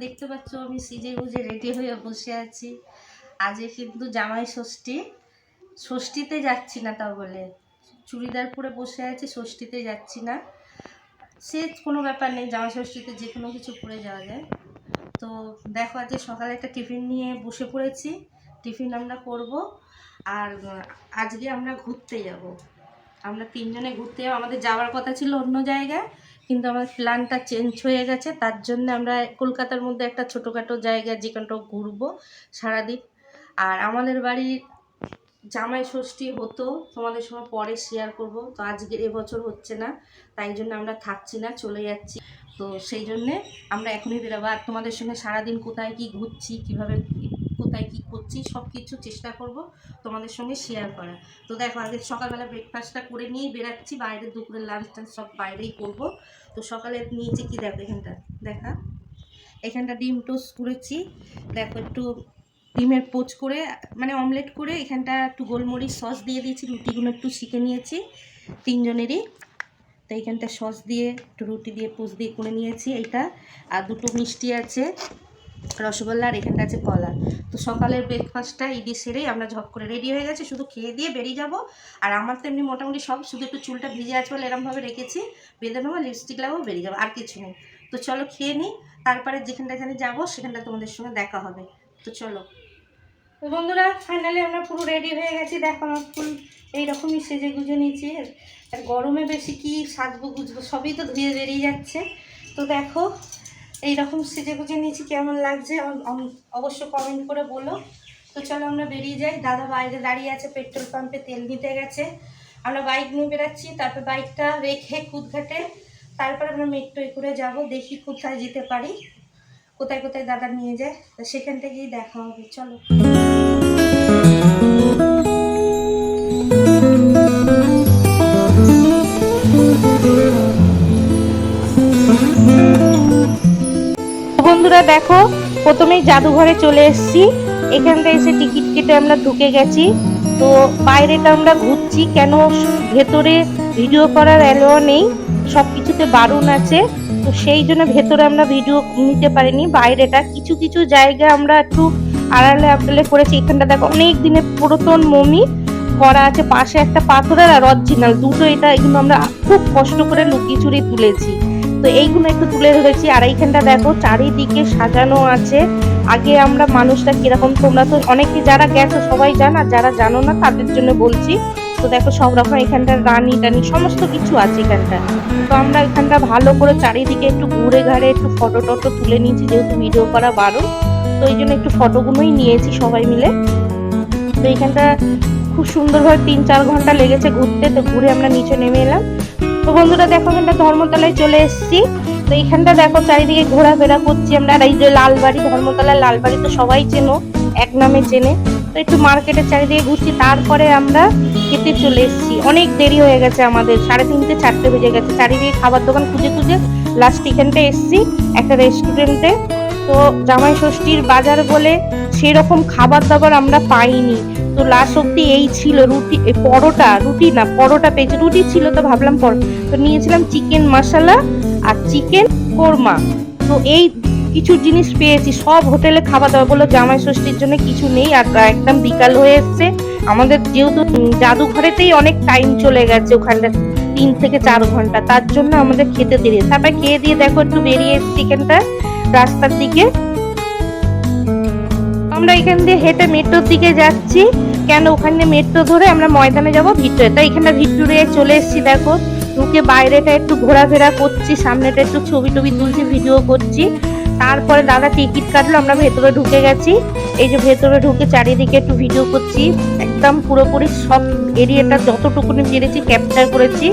দেখতে পাচ্ছ আমি সিজে গুজে রেডি হয়ে বসে আছি। আজকে কিন্তু জামাই ষষ্ঠী। ষষ্ঠীতে যাচ্ছি না তা বলে। চুড়িদার পরে বসে আছি, ষষ্ঠীতে যাচ্ছি না। সে কোনো ব্যাপার নেই, জামাই ষষ্ঠীতে যে কোনো কিছু পরে যাওয়া যায়। তো দেখো, আজকে সকালে একটা টিফিন নিয়ে বসে পড়েছি। টিফিন আমরা করব আর আজকে আমরা ঘুরতে যাব। আমরা তিনজনে ঘুরতে যাব। আমাদের যাওয়ার কথা ছিল অন্য জায়গায়। কিন্তু আমার প্ল্যানটা চেঞ্জ হয়ে গেছে। তার জন্য আমরা কলকাতার মধ্যে একটা ছোটোখাটো জায়গায় যেখানটাও ঘুরবো সারাদিন। আর আমাদের বাড়ির জামাই ষষ্ঠী হতো, তোমাদের সময় পরে শেয়ার করব। তো আজকে এবছর হচ্ছে না, তাই জন্য আমরা থাকছি না, চলে যাচ্ছি। তো সেই জন্যে আমরা এখনই বেরোবো আর তোমাদের সঙ্গে সারাদিন কোথায় কি ঘুরছি, কীভাবে কোথায় কি করছি সব কিছু চেষ্টা করব তোমাদের সঙ্গে শেয়ার করা তো দেখো, আজকে সকালবেলা ব্রেকফাস্টটা করে নিয়েই বেরাচ্ছি। বাইরে দুপুরের লাঞ্চ টাঞ্চ সব বাইরেই করব। তো সকালে নিয়েছি কি দেখো এখানটা, দেখা। এখানটা ডিম টোস্ট করেছি। দেখো একটু ডিমের পোচ করে মানে অমলেট করে এখানটা একটু গোলমরিচ সস দিয়ে দিয়েছি, রুটিগুলো একটু শিখে নিয়েছি তিনজনেরই। তো এইখানটা সস দিয়ে, একটু রুটি দিয়ে, পোচ দিয়ে করে নিয়েছি এইটা। আর দুটো মিষ্টি আছে। রসগোল্লা আর এখানটা আছে কলা তো সকালের ব্রেকফাস্টটা দিয়ে সেরেই আমরা ঝপ করে রেডি হয়ে গেছে, শুধু খেয়ে দিয়ে বেরিয়ে যাব। আর আমার তো এমনি মোটামুটি সব, শুধু একটু চুলটা ভিজে আছে বলে এরমভাবে রেখেছি। বেঁধে নেব লিপস্টিক লাগাবো, বেরিয়ে যাব, আর কিছু নেই। তো চলো খেয়ে নিই, তারপরে যেখানটা এখানে যাব, সেখানটা তোমাদের সঙ্গে দেখা হবে। তো চলো। তো বন্ধুরা ফাইনালি আমরা পুরো রেডি হয়ে গেছি। দেখো আমার ফুল এইরকমই সেজে গুজে নিয়েছি আর গরমে বেশি কি সাজবো, গুজবো, সবই তো ধুয়ে বেরিয়ে যাচ্ছে। তো দেখো এইরকম সেজে গুজে নিয়েছি, কেমন লাগছে অবশ্য কমেন্ট করে বলো। তো চলো আমরা বেরিয়ে যাই। দাদা বাইরে দাঁড়িয়ে আছে পেট্রোল পাম্পে, তেল নিতে গেছে। আমরা বাইক নিয়ে বেরাচ্ছি তারপর বাইকটা রেখে খুদঘাটে তারপর আমরা মেট্রোয় করে যাব, দেখি কোথায় যেতে পারি। কোথায় কোথায় দাদা নিয়ে যায়, তো সেখান থেকেই দেখা হবে, চলো। বন্ধুরা দেখো, প্রথমেই জাদুঘরে চলে এসেছি। এখানটা এসে টিকিট কেটে আমরা ঢুকে গেছি। তো বাইরেটা আমরা ঘুরছি, কেন ভেতরে ভিডিও করার অ্যালো নেই সব কিছুতে বারণ আছে। তো সেই জন্য ভেতরে আমরা ভিডিও নিতে পারিনি, বাইরেটা কিছু কিছু জায়গা আমরা একটু আড়ালে আড়ালে করেছি। এখানটা দেখো, অনেক দিনের পুরাতন মমি করা আছে, পাশে একটা পাথরের আর অরিজিনাল দুটো এটা এগুলো আমরা খুব কষ্ট করে লুকিয়ে চুরি তুলেছি। তো এইগুলো একটু তুলে ধরেছি। আর এইখানটা দেখো, চারিদিকে সাজানো আছে। আগে আমরা মানুষটা কীরকম, তোমরা তো অনেকে যারা গেছো সবাই জান, আর যারা জানো না তাদের জন্য বলছি। তো দেখো সব রকম এখানটা রানি টানি সমস্ত কিছু আছে এখানটা তো আমরা এখানটা ভালো করে চারিদিকে একটু ঘুরে ঘাড়ে একটু ফটো টটো তুলে নিয়েছি, যেহেতু ভিডিও করা বারো তো এই জন্য একটু ফটোগুলোই নিয়েছি সবাই মিলে। তো এখানটা খুব সুন্দরভাবে তিন চার ঘণ্টা লেগেছে ঘুরতে। তো ঘুরে আমরা নিচে নেমে এলাম। তো বন্ধুরা দেখো এখানটা ধর্মতলায় চলে এসেছি। তো এখানটা দেখো চারিদিকে ঘোরাফেরা করছি আমরা। এই যে লালবাড়ি ধর্মতলার লালবাড়ি তো সবাই চেনো, এক নামে চেনে। তো একটু মার্কেটের চারিদিকে ঘুরছি, তারপরে আমরা খেতে চলে এসেছি। অনেক দেরি হয়ে গেছে আমাদের, সাড়ে তিনটে, চারটে বেজে গেছে। চারিদিকে খাবার দোকান খুঁজে খুঁজে লাস্ট এখানটা এসেছি, একটা রেস্টুরেন্টে তো জামাই ষষ্ঠীর বাজার বলে সেরকম খাবার দাবার আমরা পাইনি। তো লাস্ট অব্দি এই ছিল রুটি পরোটা, রুটি না, পরোটা পেয়েছি। রুটি ছিল তো ভাবলাম পর, তো নিয়েছিলাম চিকেন মশালা আর চিকেন কোরমা তো এই কিছু জিনিস পেয়েছি। সব হোটেলে খাওয়া দাওয়া বলল, জামাই ষষ্ঠীর জন্য কিছু নেই আর একদম বিকাল হয়ে এসছে। আমাদের যেহেতু জাদুঘরেতেই অনেক টাইম চলে গেছে ওখানটা, তিন থেকে চার ঘণ্টা। তার জন্য আমাদের খেতে দেরি তারপরে খেয়ে দিয়ে দেখো একটু বেরিয়ে এসছি এখানটা রাস্তার দিকে। আমরা এখান দিয়ে হেঁটে মেট্রোর দিকে যাচ্ছি। কেন? ওখানে মেট্রো ধরে আমরা ময়দানে যাব ভিতরে। তো এখানে ভিতরে চলে এসেছি, দেখো। ঢুকে বাইরেটা একটু ঘোরাফেরা করছি, সামনেটা একটু ছবি টবি তুলছি, ভিডিও করছি। তারপরে দাদা টিকিট কাটলো, আমরা ভেতরে ঢুকে গেছি। এই যে ভেতরে ঢুকে চারিদিকে একটু ভিডিও করছি। একদম পুরোপুরি সব এরিয়াটা যতটুকুনি পেরেছি ক্যাপচার করেছি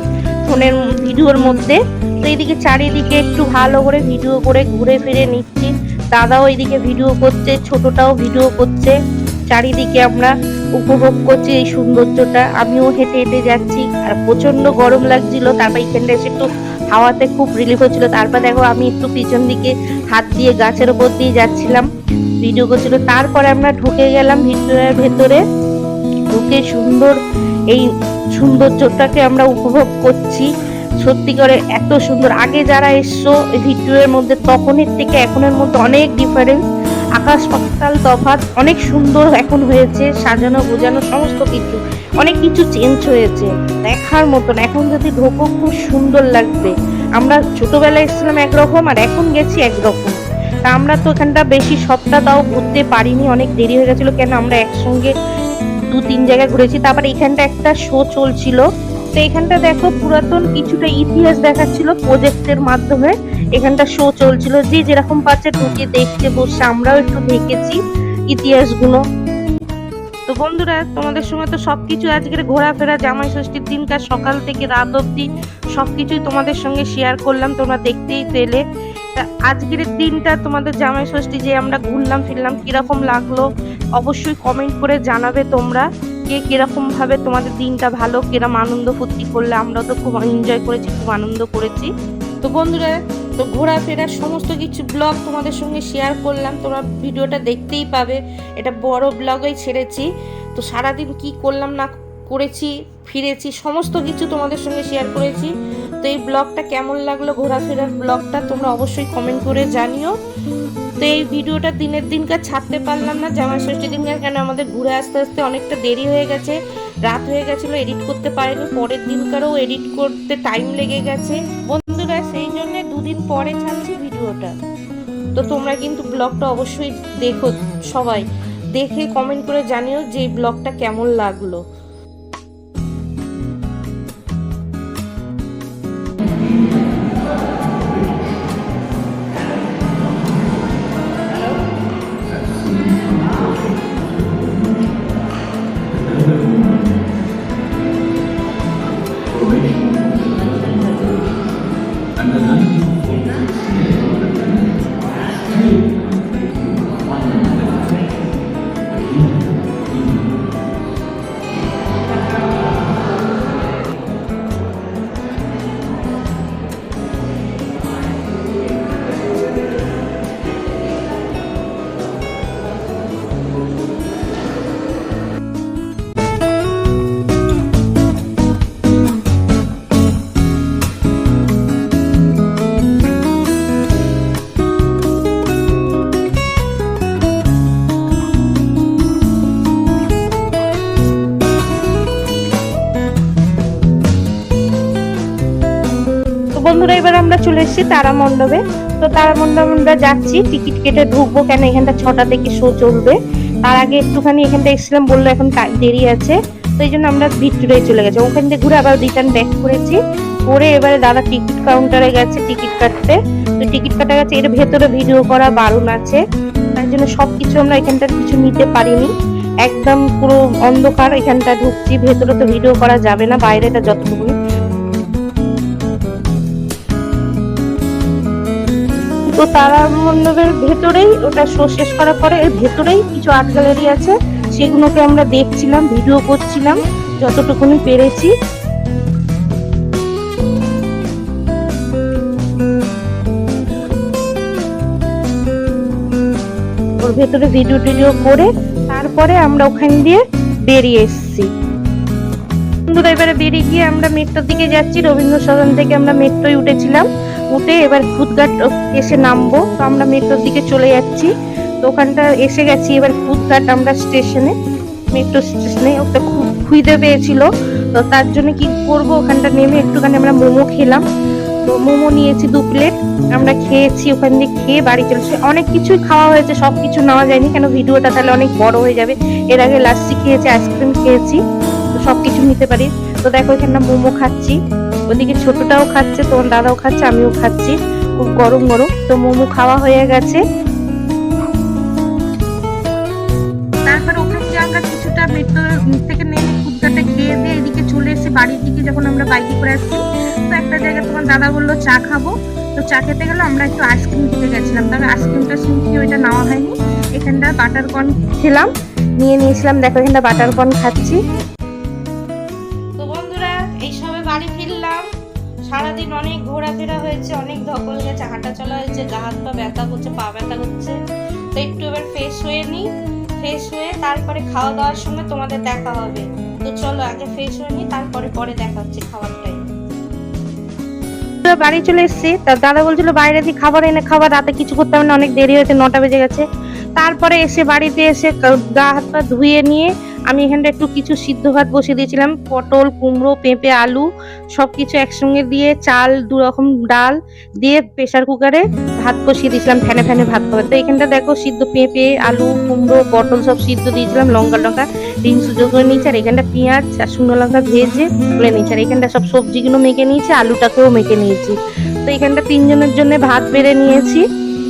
ফোনের ভিডিওর মধ্যে। তো এইদিকে চারিদিকে একটু ভালো করে ভিডিও করে ঘুরে ফিরে নিচ্ছি। দাদাও এইদিকে ভিডিও করছে, ছোটটাও ভিডিও করছে। চারিদিকে আমরা উপভোগ করছি এই সৌন্দর্যটা। আমিও হেঁটে হেঁটে যাচ্ছি, আর প্রচণ্ড গরম লাগছিল, তারপর এখানটা এসে একটু হাওয়াতে খুব রিলিফ হচ্ছিল। তারপর দেখো আমি একটু পিছন দিকে হাত দিয়ে গাছের ওপর দিয়ে যাচ্ছিলাম। ভিডিও করছিল। তারপরে আমরা ঢুকে গেলাম ভিতরের ভেতরে। ঢুকে সুন্দর এই সৌন্দর্যটাকে আমরা উপভোগ করছি। সত্যি করে এত সুন্দর। আগে যারা এসছো ভিডিওর মধ্যে, তখনের থেকে এখনের মধ্যে অনেক ডিফারেন্স আকাশ, পাতাল, তফাৎ অনেক সুন্দর এখন হয়েছে, সাজানো, গোজানো, সমস্ত কিছু। অনেক কিছু চেঞ্জ হয়েছে। দেখার মতন। এখন যদি ঢোকো, খুব সুন্দর লাগবে। আমরা ছোটবেলায় এসেছিলাম একরকম আর এখন গেছি একরকম। তা আমরা তো এখানটা বেশি সপ্তাহ তাও ঘুরতে পারিনি। অনেক দেরি হয়ে গেছিল কেন? আমরা একসঙ্গে দু তিন জায়গায় ঘুরেছি। তারপর এখানটা একটা শো চলছিল। তো এখানটা দেখো পুরাতন কিছুটা ইতিহাস দেখাচ্ছিল প্রজেক্টের মাধ্যমে। এখানটা শো চলছিল। যে যেরকম পাচ্ছে ঢুকে দেখতে বসে, আমরাও একটু দেখেছি ইতিহাসগুলো। তো বন্ধুরা, তোমাদের সময় তো সবকিছু আজকের ঘোরাফেরা, জামাই ষষ্ঠীর দিনকার সকাল থেকে রাত অবধি সবকিছুই তোমাদের সঙ্গে শেয়ার করলাম, তোমরা দেখতেই পেলে। আজকের দিনটা তোমাদের জামাই ষষ্ঠী যে আমরা ঘুরলাম, ফিরলাম, কীরকম লাগল, অবশ্যই কমেন্ট করে জানাবে তোমরা। কে কীরকম ভাবে তোমাদের দিনটা ভালো, কিরম আনন্দ ফুর্তি করলে আমরা তো খুব এনজয় করেছি, খুব আনন্দ করেছি। তো বন্ধুরা, তো ঘোরাফেরার সমস্ত কিছু ব্লগ তোমাদের সঙ্গে শেয়ার করলাম, তোমরা ভিডিওটা দেখতেই পাবে। এটা বড় ব্লগেই ছেড়েছি, তো সারাদিন কি করলাম না করেছি, ফিরেছি, সমস্ত কিছু তোমাদের সঙ্গে শেয়ার করেছি। তো এই ব্লগটা কেমন লাগল, ঘোরাফেরার ব্লগটা তোমরা অবশ্যই কমেন্ট করে জানিও। তো এই ভিডিওটা দিনের দিনকার ছাড়তে পারলাম না, জামাই ষষ্ঠী দিনকার কেন আমাদের ঘুরে আসতে আসতে অনেকটা দেরি হয়ে গেছে, রাত হয়ে গেছিল এডিট করতে পারেনি, পরের দিনকারও এডিট করতে টাইম লেগে গেছে। বন্ধুরা, সেই জন্যে দুদিন পরে ছাড়ছি ভিডিওটা। তো তোমরা কিন্তু ব্লগটা অবশ্যই দেখো সবাই, দেখে কমেন্ট করে জানিও যে ব্লগটা কেমন লাগল। তো বন্ধুরা, এবার আমরা চলে এসেছি তারা মণ্ডপে তো তারা মণ্ডপে আমরা যাচ্ছি, টিকিট কেটে ঢুকবো কেন? এখানটা ছটা থেকে শো চলবে। তার আগে একটুখানি এখানটা এসেছিলাম, বলল এখন দেরি আছে। তো এই জন্য আমরা ভিক্টোরিয়ায় চলে গেছি। ওখান থেকে ঘুরে আবার রিটার্ন ব্যাক করেছি। করে এবারে দাদা টিকিট কাউন্টারে গেছে টিকিট কাটতে। তো টিকিট কাটা গেছে, এর ভেতরে ভিডিও করা, বারণ আছে। তার জন্য সবকিছু আমরা এখানটার কিছু নিতে পারিনি। একদম পুরো অন্ধকার এখানটা ঢুকছি, ভেতরে তো ভিডিও করা যাবে না, বাইরেটা যতটুকু তো তারা মণ্ডপের ভেতরেই, ওটা শো শেষ করার পরে এর ভেতরেই কিছু আর্ট গ্যালারি আছে। সেগুলোকে আমরা দেখছিলাম ভিডিও করছিলাম, যতটুকুনি পেরেছি। ওর ভেতরে ভিডিও টিডিও করে তারপরে আমরা ওখান দিয়ে বেরিয়ে এসেছি। বন্ধুরা, এবারে বেরিয়ে গিয়ে আমরা মেট্রোর দিকে যাচ্ছি। রবীন্দ্র সদন থেকে আমরা মেট্রোয় উঠেছিলাম। উঠে এবার খুদঘাট এসে নামবো। তো আমরা মেট্রোর দিকে চলে যাচ্ছি। তো ওখানটা এসে গেছি এবার খুদঘাট আমরা স্টেশনে। মেট্রো স্টেশনে। ওটা খুব খুঁজে পেয়েছিল। তো তার জন্য কি করব? ওখানটা নেমে একটুখানি আমরা মোমো খেলাম। তো মোমো নিয়েছি দু প্লেট। আমরা খেয়েছি ওখান দিয়ে খেয়ে বাড়ি চলেছি অনেক কিছুই খাওয়া হয়েছে সব কিছু নেওয়া যায়নি। কেন? ভিডিওটা তাহলে অনেক বড় হয়ে যাবে। এর আগে লাস্সি খেয়েছি, আইসক্রিম খেয়েছি। তো সব কিছু নিতে পারি। তো দেখো এখানে মোমো খাচ্ছি। ওদিকে ছোটটাও খাচ্ছে, তোমার দাদাও খাচ্ছে, আমিও খাচ্ছি। খুব গরম গরম। তো মোমো খাওয়া হয়ে গেছে। তারপর ওখান থেকে কিছুটা খেয়ে দিয়ে এদিকে এসে বাড়ির দিকে যখন আমরা বাইকে করে তো একটা জায়গায় তোমার দাদা বলল, চা খাব। তো চা খেতে গেলে আমরা একটু আইসক্রিম গেছিলাম। আইসক্রিমটা শুনছি ওইটা নেওয়া হয়নি। বাটার কর্ন খেলাম। নিয়ে নিয়েছিলাম। দেখো এখানটা বাটার কর্ন খাচ্ছি। সারাদিন অনেক ঘোরাফেরা হয়েছে, অনেক ধকল গেছে, হাঁটা চলা হয়েছে, গা হাত পা ব্যথা করছে, পা ব্যথা করছে। তো একটু এবার ফ্রেশ হয়ে নিই ফ্রেশ হয়ে তারপরে খাওয়া দাওয়ার সময় তোমাদের দেখা হবে। তো চলো আগে ফ্রেশ হয়ে নিই তারপরে পরে দেখা হচ্ছে খাওয়ার টাইম বাড়ি চলে এসেছি, তা দাদা বলছিল বাইরে দিয়ে খাবার এনে খাবার রাতে কিছু করতে হবে না, অনেক দেরি হয়েছে, নটা বেজে গেছে। তারপরে এসে বাড়িতে এসে গা হাত পা ধুয়ে নিয়ে আমি এখানটা একটু কিছু সিদ্ধ ভাত বসিয়ে দিয়েছিলাম। পটল, কুমড়ো, পেঁপে, আলু সব কিছু একসঙ্গে দিয়ে চাল দু রকম ডাল দিয়ে প্রেসার কুকারে ভাত বসিয়ে দিয়েছিলাম, ফ্যানে ফ্যানে ভাত খাবে তো এখানটা দেখো সিদ্ধ পেঁপে, আলু, কুমড়ো, পটল সব সিদ্ধ দিয়েছিলাম, লঙ্কা লঙ্কা, ডিম সুযোগ করে নিয়েছি, আর এখানটা পেঁয়াজ আর শুকনো লঙ্কা ভেজে তুলে নিয়েছি, আর এখানটা সব সবজিগুলো মেখে নিয়েছি, আলুটাকেও মেখে নিয়েছি। তো এখানটা তিনজনের জন্য ভাত বেড়ে নিয়েছি।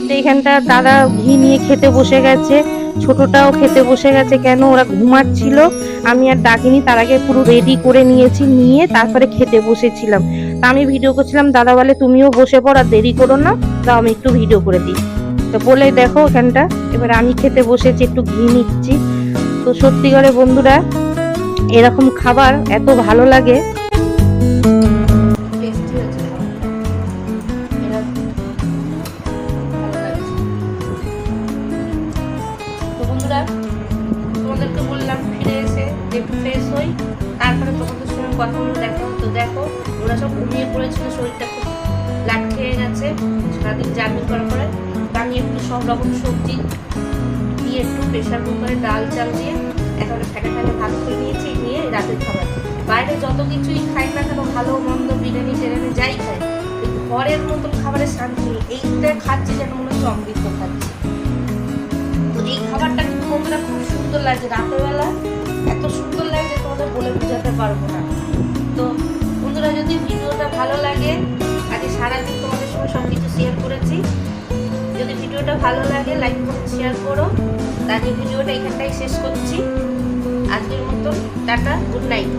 তো এখানটা দাদা ঘি নিয়ে খেতে বসে গেছে, ছোটটাও খেতে বসে গেছে। কেন ওরা ঘুমাচ্ছিল? আমি আর ডাকিনি, তার আগে পুরো রেডি করে নিয়েছি, নিয়ে তারপরে খেতে বসেছিলাম। তা আমি ভিডিও করছিলাম, দাদা বলে তুমিও বসে পড় আর দেরি করো না তাও আমি একটু ভিডিও করে দিই। তো বলে দেখো এখানটা এবার আমি খেতে বসেছি, একটু ঘি নিচ্ছি। তো সত্যি করে বন্ধুরা, এরকম খাবার এত ভালো লাগে তোমাদের সঙ্গে কথা বলে দেখো। তো দেখো, ওরা সব ঘুমিয়ে পড়েছিল, শরীরটা খুব লাট খেয়ে গেছে। সারাদিন জার্নি করার পরে আমি একটু সব রকম সবজি দিয়ে একটু প্রেশার কুকারে ডাল চাল দিয়ে একেবারে ফেটে ফেটে ভাত করে নিয়েছি, নিয়ে রাতের খাবার। বাইরে যত কিছুই খাই না কেন, ভালো মন্দ বিরিয়ানি টিরিয়ানি যাই খাই ঘরের মতন খাবারের শান্তি নেই। এইটা খাচ্ছি যেন মনে হচ্ছে অমৃত খাচ্ছি। এই খাবারটা কিন্তু খুব সুন্দর লাগছে। রাতেরবেলা এত সুন্দর লাগছে তোমাদের বলে বোঝাতে পারব না। তো বন্ধুরা, যদি ভিডিওটা ভালো লাগে, আজকে সারাদিন তোমাদের সঙ্গে সব কিছু শেয়ার করেছি। যদি ভিডিওটা ভালো লাগে লাইক করো শেয়ার করো। তাহলে ভিডিওটা এখানটাই শেষ করছি। আজকের মতন টাটা গুড নাইট